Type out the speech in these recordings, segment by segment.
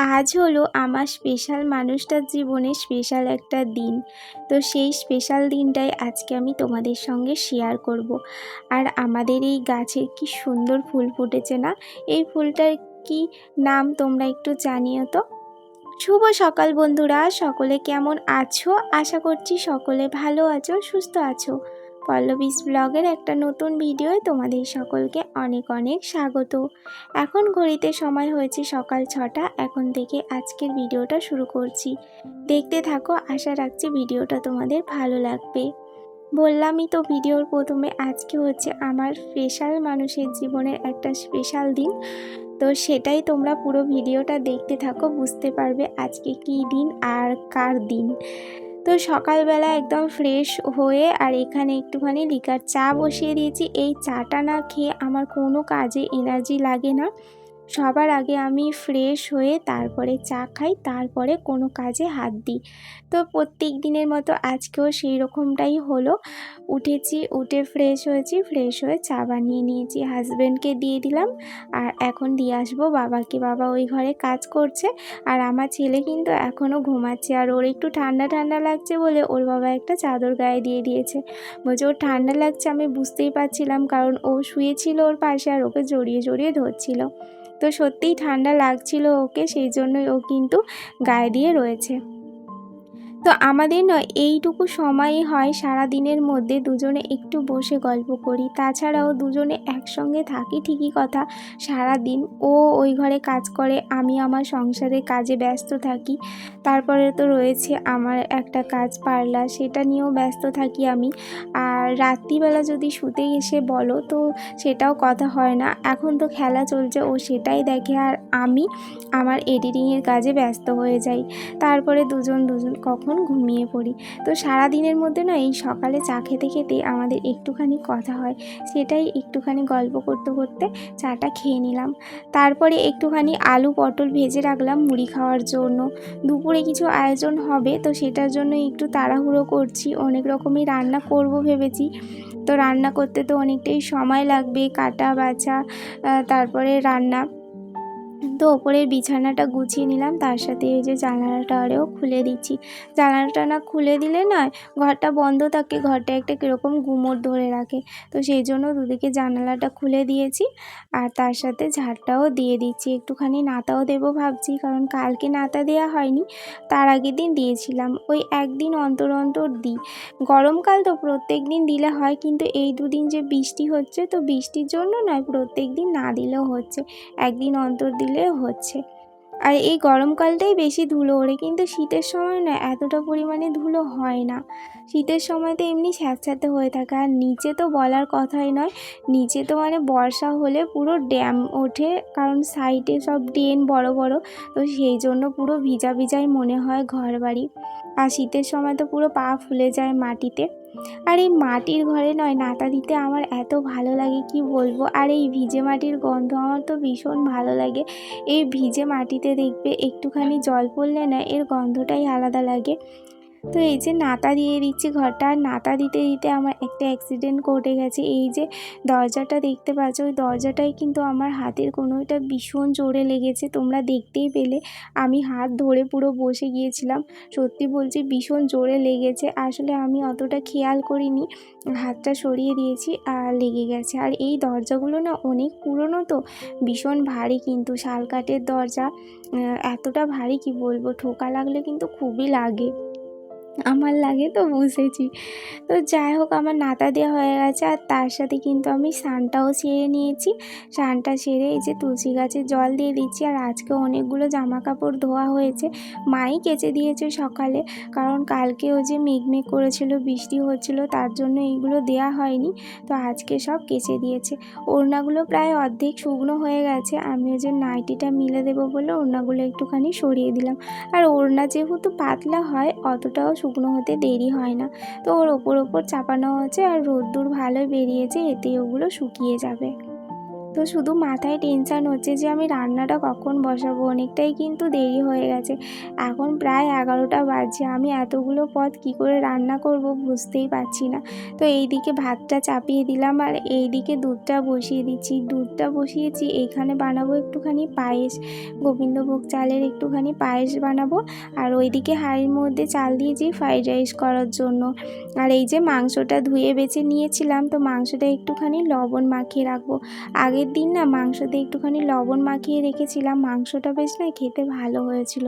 আজ হলো আমার স্পেশাল মানুষটার জীবনে স্পেশাল একটা দিন। তো সেই স্পেশাল দিনটাই আজকে আমি তোমাদের সঙ্গে শেয়ার করব। আর আমাদের এই গাছে কি সুন্দর ফুল ফুটেছে না? এই ফুলটার কি নাম তোমরা একটু জানিও তো? শুভ সকাল বন্ধুরা, সকলে কেমন আছো? আশা করছি সকলে ভালো আছো, সুস্থ আছো। পল্লবীস ব্লগের একটা নতুন ভিডিওয় তোমাদের সকলকে অনেক অনেক স্বাগত। এখন ঘড়িতে সময় হয়েছে সকাল ছটা, এখন থেকে আজকের ভিডিওটা শুরু করছি। দেখতে থাকো, আশা রাখছি ভিডিওটা তোমাদের ভালো লাগবে। বললামই তো ভিডিওর প্রথমে, আজকে হচ্ছে আমার স্পেশাল মানুষের জীবনের একটা স্পেশাল দিন। তো সেটাই তোমরা পুরো ভিডিওটা দেখতে থাকো, বুঝতে পারবে আজকে কী দিন আর কার দিন। তো সকালবেলা একদম ফ্রেশ হয়ে আর এখানে একটুখানি লিকার চা বসিয়ে দিয়েছি। এই চাটা না খেয়ে আমার কোনো কাজে এনার্জি লাগে না। সবার আগে আমি ফ্রেশ হয়ে তারপরে চা খাই, তারপরে কোনো কাজে হাত দিই। তো প্রত্যেক দিনের মতো আজকেও সেই রকমটাই হলো। উঠেছি, উঠে ফ্রেশ হয়েছি ফ্রেশ হয়ে চা বানিয়ে নিয়েছি। হাজব্যান্ডকে দিয়ে দিলাম আর এখন দিয়ে আসব। বাবাকে, বাবা ওই ঘরে কাজ করছে আর আমার ছেলে কিন্তু এখনও ঘুমাচ্ছে আর ওর একটু ঠান্ডা ঠান্ডা লাগছে বলে ওর বাবা একটা চাদর গায়ে দিয়ে দিয়েছে। বলছে, ওর ঠান্ডা লাগছে আমি বুঝতেই পারছিলাম কারণ ও শুয়েছিল ওর পাশে আর ওকে জড়িয়ে জড়িয়ে ধরছিল। তো সত্যিই ঠান্ডা লাগছিল ওকে সেই জন্যই ও কিন্তু গায়ে দিয়ে রয়েছে। তো আমাদের নয়, এইটুকু সময়ই হয় সারা দিনের মধ্যে দুজনে একটু বসে গল্প করি। তাছাড়াও দুজনে একসঙ্গে থাকি ঠিকই কথা সারা দিন ও ওই ঘরে কাজ করে, আমি আমার সংসারে কাজে ব্যস্ত থাকি। তারপরে তো রয়েছে আমার একটা কাজ পার্লার, সেটা নিয়েও ব্যস্ত থাকি আমি। আর রাত্রিবেলা যদি শুতে এসে বলো, তো সেটাও কথা হয় না। এখন তো খেলা চলছে, ও সেটাই দেখে আর আমি আমার এডিটিংয়ের কাজে ব্যস্ত হয়ে যাই। তারপরে দুজন দুজন কখন তখন ঘুমিয়ে পড়ি। তো সারা দিনের মধ্যে না এই সকালে চা খেতে খেতে আমাদের একটুখানি কথা হয়। সেটাই একটুখানি গল্প করতে করতে চাটা খেয়ে নিলাম। তারপরে একটুখানি আলু পটল ভেজে রাখলাম মুড়ি খাওয়ার জন্য। দুপুরে কিছু আয়োজন হবে, তো সেটার জন্য একটু তাড়াহুড়ো করছি, অনেক রকমই রান্না করব ভেবেছি। তো রান্না করতে তো অনেকটাই সময় লাগবে, কাটা, বাছা তারপরে রান্না। তো ওপরের বিছানাটা গুছিয়ে নিলাম, তার সাথে এই যে জানালাটা আরেও খুলে দিচ্ছি। জানালাটা না খুলে দিলে নয়, ঘরটা বন্ধ থাকে, ঘরটা একটা কীরকম গুমোট ধরে রাখে। তো সেই জন্য দুদিকে জানালাটা খুলে দিয়েছি আর তার সাথে ঝাড়টাও দিয়ে দিচ্ছি। একটুখানি নাতাও দেবো ভাবছি, কারণ কালকে নাতা দেওয়া হয়নি, তার আগের দিন দিয়েছিলাম। ওই একদিন অন্তর অন্তর দিই। গরমকাল তো প্রত্যেক দিন দিলে হয়, কিন্তু এই দুদিন যে বৃষ্টি হচ্ছে, তো বৃষ্টির জন্য নয়, প্রত্যেক দিন না দিলেও হচ্ছে। একদিন অন্তর দিলে হচ্ছে। আর এই গরমকালটাই বেশি ধুলো ওড়ে, কিন্তু শীতের সময় না এতটা পরিমাণে ধুলো হয় না। শীতের সময় তো এমনি স্যাঁতস্যাঁতে হয়ে থাকে, আর নিচে তো বলার কথাই নয়। নিচে তো মানে বর্ষা হলে পুরো ড্যাম ওঠে, কারণ সাইডে সব ড্রেন বড় বড়, তো সেই জন্য পুরো ভিজা ভিজাই মনে হয় ঘর বাড়ি আর শীতের সময় তো পুরো পা ফুলে যায় মাটিতে। আর এই মাটির ঘরে নয়, নাতা দিতে আমার এত ভালো লাগে, কি বলব? আর এই ভিজে মাটির গন্ধ আমার তো ভীষণ ভালো লাগে। এই ভিজে মাটিতে দেখবে একটুখানি জল পড়লে না এর গন্ধটাই আলাদা লাগে। তো এই যে নাতা দিয়ে দিচ্ছি ঘরটা, আর নাতা দিতে দিতে আমার একটা অ্যাক্সিডেন্ট ঘটে গেছে। এই যে দরজাটা দেখতে পাচ্ছ, ওই দরজাটাই কিন্তু আমার হাতের কোনোটা ভীষণ জোরে লেগেছে, তোমরা দেখতেই পেলে। আমি হাত ধরে পুরো বসে গিয়েছিলাম, সত্যি বলছি ভীষণ জোরে লেগেছে। আসলে আমি অতটা খেয়াল করিনি, হাতটা সরিয়ে দিয়েছি, আর লেগে গেছে। আর এই দরজাগুলো না অনেক পুরনো তো, ভীষণ ভারী কিন্তু শালকাঠের দরজা এতটা ভারী কি বলব? ঠোকা লাগলে কিন্তু খুবই লাগে। আমার লাগে তো বুঝেছি। তো যাই হোক, আমার নাতা দেওয়া হয়ে গেছে আর তার সাথে কিন্তু আমি স্নানটাও সেরে নিয়েছি। সানটা সেরে এই যে তুলসী গাছে জল দিয়ে দিচ্ছি আর আজকে অনেকগুলো জামা কাপড় ধোয়া হয়েছে। মাই কেচে দিয়েছে সকালে, কারণ কালকে ও যে মেঘমেঘ করেছিল, বৃষ্টি হচ্ছিল, তার জন্য এইগুলো দেয়া হয়নি। তো আজকে সব কেচে দিয়েছে। ওড়নাগুলো প্রায় অর্ধেক শুকনো হয়ে গেছে, আমি ওই যে নাইটিটা মিলে দেবো বলে ওড়নাগুলো একটুখানি সরিয়ে দিলাম। আর ওড়না যেহেতু পাতলা হয়, অতটাও শুকনো হতে দেরি হয় না। তো ওর ওপর ওপর চাপানো হচ্ছে আর রোদ্দুর ভালোই বেরিয়েছে এতে ওগুলো শুকিয়ে যাবে। তো শুধু মাথায় টেনশান হচ্ছে যে আমি রান্নাটা কখন বসাবো? অনেকটাই কিন্তু দেরি হয়ে গেছে। এখন প্রায় এগারোটা বাজছে। আমি এতগুলো পদ কি করে রান্না করব বুঝতেই পারছি না। তো এইদিকে ভাতটা চাপিয়ে দিলাম আর এইদিকে দুধটা বসিয়ে দিচ্ছি। দুধটা বসিয়েছি এইখানে বানাবো একটুখানি পায়েস। গোবিন্দভোগ চালের একটুখানি পায়েস বানাবো আর ওইদিকে হাঁড়ির মধ্যে চাল দিয়েছি ফ্রাইড রাইস করার জন্য। আর এই যে মাংসটা ধুয়ে বেছে নিয়েছিলাম, তো মাংসটা একটুখানি লবণ মাখিয়ে রাখব। আগের দিন না মাংসতে একটুখানি লবণ মাখিয়ে রেখেছিলাম। মাংসটা বেশ না খেতে ভালো হয়েছিল।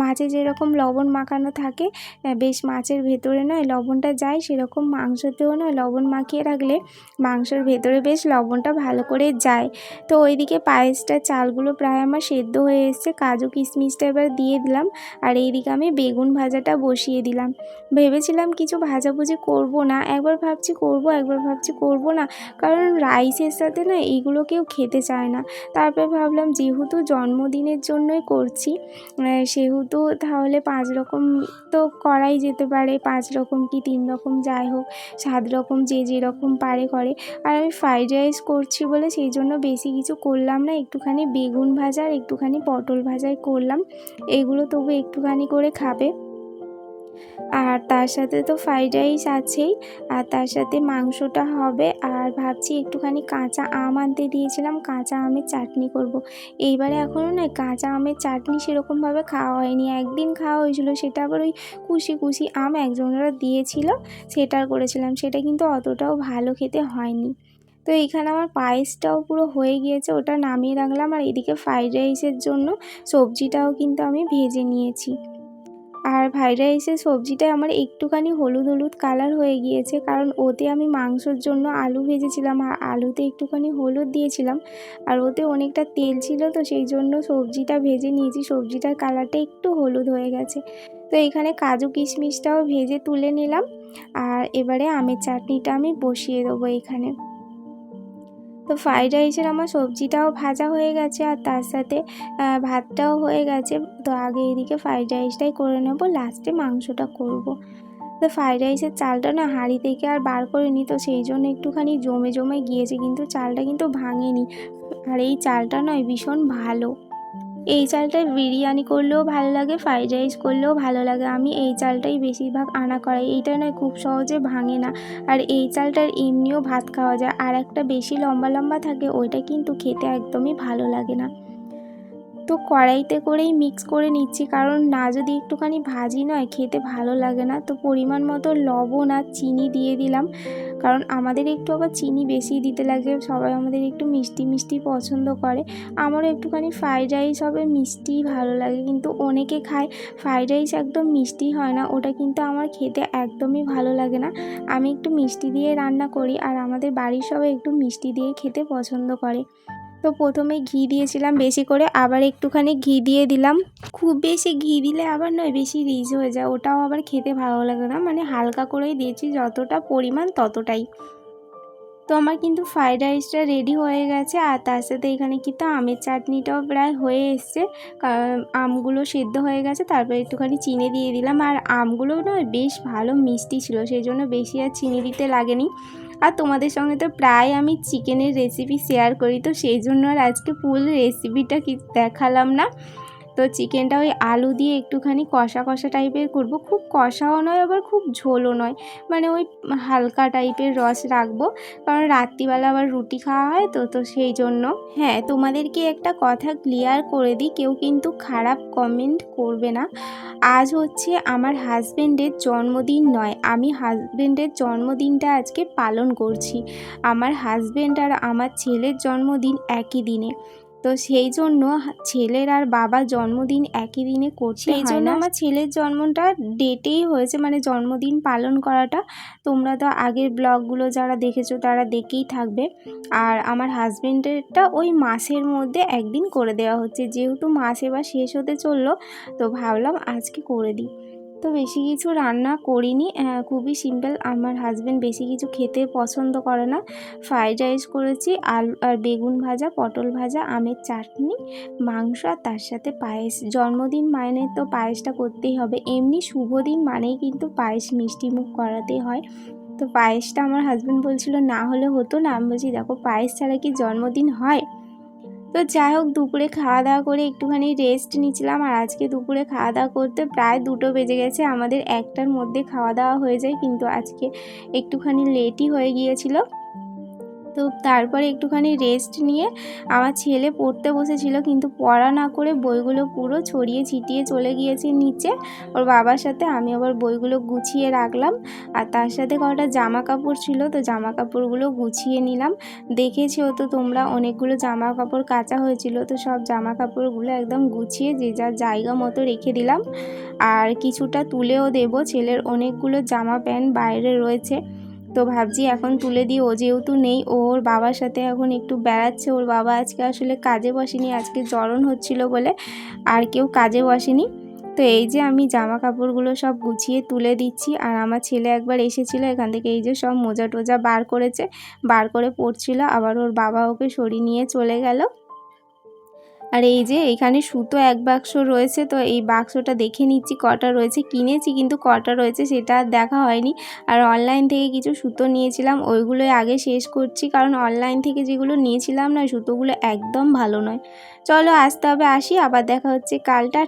মাছে যেরকম লবণ মাখানো থাকে বেশ মাছের ভেতরে নয় লবণটা যায়, সেরকম মাংসতেও নয় লবণ মাখিয়ে রাখলে মাংসের ভেতরে বেশ লবণটা ভালো করে যায়। তো ওইদিকে পায়েসটা চালগুলো প্রায় আমার সেদ্ধ হয়ে এসছে, কাজু কিশমিশটা এবার দিয়ে দিলাম, আর এইদিকে আমি বেগুন ভাজাটা বসিয়ে দিলাম। ভেবেছিলাম কিছু ভাজাভুজি করব না, একবার ভাবছি করব, একবার ভাবছি করব না, কারণ রাইসের সাথে না এইগুলো কেউ খেতে চায় না। তারপর ভাবলাম, যেহেতু জন্মদিনের জন্যই করছি সেহেতু তাহলে পাঁচ রকম তো করাই যেতে পারে। পাঁচ রকম কি তিন রকম যাই হোক, সাত রকম যে যেরকম পারে করে। আর আমি ফ্রাইড রাইস করছি বলে সেই জন্য বেশি কিছু করলাম না। একটুখানি বেগুন ভাজা আর একটুখানি পটল ভাজাই করলাম। এগুলো তবু একটুখানি করে খাবে। আর তার সাথে তো ফ্রাইড রাইস আছেই, আর তার সাথে মাংসটা হবে। আর ভাবছি একটুখানি কাঁচা আম আনতে দিয়েছিলাম, কাঁচা আমের চাটনি করব। এইবারে এখনও না কাঁচা আমের চাটনি সেরকমভাবে খাওয়া হয়নি। একদিন খাওয়া হয়েছিল, সেটা আবার ওই কুশি কুশি আম একজনেরা দিয়েছিল, সেটা করেছিলাম। সেটা কিন্তু অতটাও ভালো খেতে হয়নি। তো এইখানে আমার পায়েসটাও পুরো হয়ে গিয়েছে, ওটা নামিয়ে রাখলাম। আর এদিকে ফ্রাইড রাইসের জন্য সবজিটাও কিন্তু আমি ভেজে নিয়েছি। আর ফ্রাইড রাইসের সবজিটা আমার একটুখানি হলুদ হলুদ কালার হয়ে গিয়েছে, কারণ ওতে আমি মাংসর জন্য আলু ভেজেছিলাম আর আলুতে একটুখানি হলুদ দিয়েছিলাম। আর ওতে অনেকটা তেল ছিল তো সেই জন্য সবজিটা ভেজে নিয়েছি, সবজিটার কালারটা একটু হলুদ হয়ে গেছে। তো এখানে কাজু কিশমিশটাও ভেজে তুলে নিলাম আর এবারে আমের চাটনিটা আমি বসিয়ে দেবো এখানে। তো ফ্রাইড রাইসের আমার সবজিটাও ভাজা হয়ে গেছে আর তার সাথে ভাতটাও হয়ে গেছে। তো আগে এদিকে ফ্রাইড রাইসটাই করে নেব লাস্টে মাংসটা করব। তো ফ্রাইড রাইসের চালটা না হাঁড়ি থেকে আর বার করিনি, তো সেই জন্য একটুখানি জমে জমে গিয়েছে, কিন্তু চালটা কিন্তু ভাঙেনি। আর এই চালটা নয়, ভীষণ ভালো। এই চালটায় বিরিয়ানি করলেও ভালো লাগে, ফ্রাইড রাইস করলেও ভালো লাগে। আমি এই চালটাই বেশিরভাগ আনা করাই। এইটা নয়, খুব সহজে ভাঙে না। আর এই চালটার এমনিও ভাত খাওয়া যায়। আর একটা বেশি লম্বা লম্বা থাকে, ওইটা কিন্তু খেতে একদমই ভালো লাগে না। তো কড়াইতে করেই মিক্স করে নিচ্ছি। কারণ না যদি একটুখানি ভাজি নয়, খেতে ভালো লাগে না। তো পরিমাণ মতো লবণ আর চিনি দিয়ে দিলাম। কারণ আমাদের একটু আবার চিনি বেশি দিতে লাগে। সবাই আমাদের একটু মিষ্টি মিষ্টি পছন্দ করে। আমারও একটুখানি ফ্রাইড রাইস হবে মিষ্টি ভালো লাগে। কিন্তু অনেকে খায় ফ্রাইড রাইস একদম মিষ্টি হয় না। ওটা কিন্তু আমার খেতে একদমই ভালো লাগে না। আমি একটু মিষ্টি দিয়ে রান্না করি। আর আমাদের বাড়ির সবাই একটু মিষ্টি দিয়ে খেতে পছন্দ করে। তো প্রথমে ঘি দিয়েছিলাম বেশি করে, আবার একটুখানি ঘি দিয়ে দিলাম। খুব বেশি ঘি দিলে আবার নয়, বেশি রিচ হয়ে যায়। ওটাও আবার খেতে ভালো লাগে না মানে হালকা করেই দিয়েছি, যতটা পরিমাণ ততটাই। তো আমার কিন্তু ফ্রাইড রাইসটা রেডি হয়ে গেছে, আর তার সাথে এখানে কিন্তু আমের চাটনিটাও প্রায় হয়ে এসছে। আমগুলো সেদ্ধ হয়ে গেছে, তারপরে একটুখানি চিনি দিয়ে দিলাম। আর আমগুলো না বেশ ভালো মিষ্টি ছিল, সেই জন্য বেশি আর চিনি দিতে লাগেনি। আর তোমাদের সঙ্গে তো প্রায় আমি চিকেনের রেসিপি শেয়ার করি, তো সেই জন্য আর আজকে ফুল রেসিপিটা কি দেখালাম না। তো চিকেনটা ওই আলু দিয়ে একটুখানি কষা কষা টাইপের করব। খুব কষাও নয়, আবার খুব ঝোলও নয়। মানে ওই হালকা টাইপের রস রাখব। কারণ রাত্রিবেলা আবার রুটি খাওয়া হয় তো তো সেই জন্য। হ্যাঁ তোমাদেরকে একটা কথা ক্লিয়ার করে দিই, কেউ কিন্তু খারাপ কমেন্ট করবে না। আজ হচ্ছে আমার হাজব্যান্ডের জন্মদিন নয়, আমি হাজবেন্ডের জন্মদিনটা আজকে পালন করছি। আমার হাজবেন্ড আর আমার ছেলের জন্মদিন একই দিনে। তো সেই জন্য ছেলের আর বাবার জন্মদিন একই দিনে করছে সেই জন্য আমার ছেলের জন্মটা ডেটেই হয়েছে মানে জন্মদিন পালন করাটা। তোমরা তো আগের ব্লগগুলো যারা দেখেছ তারা দেখেই থাকবে। আর আমার হাজবেন্ডেরটা ওই মাসের মধ্যে একদিন করে দেওয়া হচ্ছে। যেহেতু মাস এবার শেষ হতে চলল তো ভাবলাম আজকে করে দিই। তো বেশি কিছু রান্না করিনি। খুবই সিম্পল আমার হাজবেন্ড বেশি কিছু খেতে পছন্দ করে না। ফ্রাইড রাইস করেছি, আলু আর বেগুন ভাজা, পটল ভাজা, আমের চাটনি, মাংস আর তার সাথে পায়েস। জন্মদিন মানে তো পায়েসটা করতেই হবে। এমনি শুভ দিন মানেই কিন্তু পায়েস মিষ্টি মুখ করাতেই হয়। তো পায়েসটা আমার হাজব্যান্ড বলছিল, না হলে হতো না। আমি বলছি, দেখো, পায়েস ছাড়া কি জন্মদিন হয়? তো যাই হোক, দুপুরে খাওয়া দাওয়া করে একটুখানি রেস্ট নিচ্ছিলাম আর আজকে দুপুরে খাওয়া দাওয়া করতে প্রায় দুটো বেজে গেছে। আমাদের একটার মধ্যে খাওয়া দাওয়া হয়ে যায়, কিন্তু আজকে একটুখানি লেটই হয়ে গিয়েছিল। তো তারপরে একটুখানি রেস্ট নিয়ে আমার ছেলে পড়তে বসেছিল, কিন্তু পড়া না করে বইগুলো পুরো ছড়িয়ে ছিটিয়ে চলে গিয়েছে নিচে। ওর বাবার সাথে আমি আবার বইগুলো গুছিয়ে রাখলাম, আর তার সাথে কটা জামা কাপড় ছিল, তো জামা কাপড়গুলো গুছিয়ে নিলাম। দেখেছ তো তোমরা অনেকগুলো জামা কাপড় কাচা হয়েছিল, তো সব জামা কাপড়গুলো একদম গুছিয়ে যে যার জায়গা মতো রেখে দিলাম। আর কিছুটা তুলেও দেব, ছেলের অনেকগুলো জামা প্যান্ট বাইরে রয়েছে। তো ভাবছি এখন তুলে দিই, ও যেহেতু নেই, ওর বাবার সাথে এখন একটু বেড়াচ্ছে, ওর বাবা আজকে আসলে কাজে বসেনি, আজকে জ্বরণ হচ্ছিল বলে আর কেউ কাজে বসেনি। তো এই যে আমি জামা কাপড়গুলো সব গুছিয়ে তুলে দিচ্ছি আর আমার ছেলে একবার এসেছিল এখান থেকে, এই যে সব মোজা টোজা বার করেছে, বার করে পড়ছিল আবার ওর বাবা ওকে সরিয়ে নিয়ে চলে গেল। আর এই যে এখানে সুতো এক বাক্স রয়েছে, তো এই বাক্সটা দেখে নিচ্ছি কটা রয়েছে, কিনেছি কিন্তু কটা রয়েছে সেটা দেখা হয়নি। আর অনলাইন থেকে কিছু সুতো নিয়েছিলাম, ওইগুলোই আগে শেষ করছি, কারণ অনলাইন থেকে যেগুলো নিয়েছিলাম না সুতোগুলো একদম ভালো নয়। চলো আসতে হবে আসি, আবার দেখা হচ্ছে কালটা